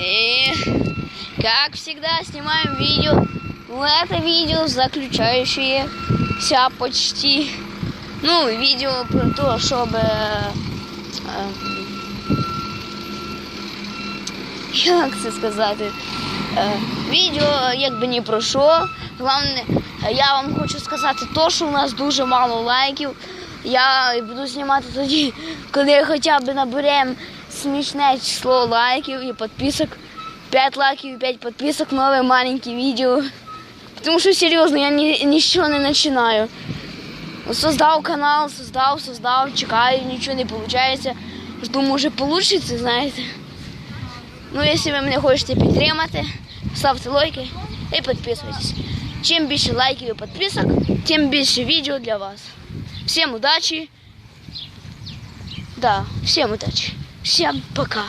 И, как всегда, снимаем видео. Ну, это видео, заключающееся почти, ну, видео про то, чтобы... як це сказати? Е, Відео якби ні про що. Головне, я вам хочу сказати то, що у нас дуже мало лайків. Я буду знімати тоді, коли хоча б наберемо смішне число лайків і підписок. 5 лайків і 5 підписок, нове маленьке відео. Тому що серйозно, я ні, нічого не починаю. Создав канал, создав, создав, чекаю, нічого не виходить. Жду, може вийде, знаєте. Ну, якщо ви мене хочете підтримати, ставте лайки і підписуйтесь. Чим більше лайків і підписок, тим більше відео для вас. Всім удачі. Да, всім удачі. Всім пока.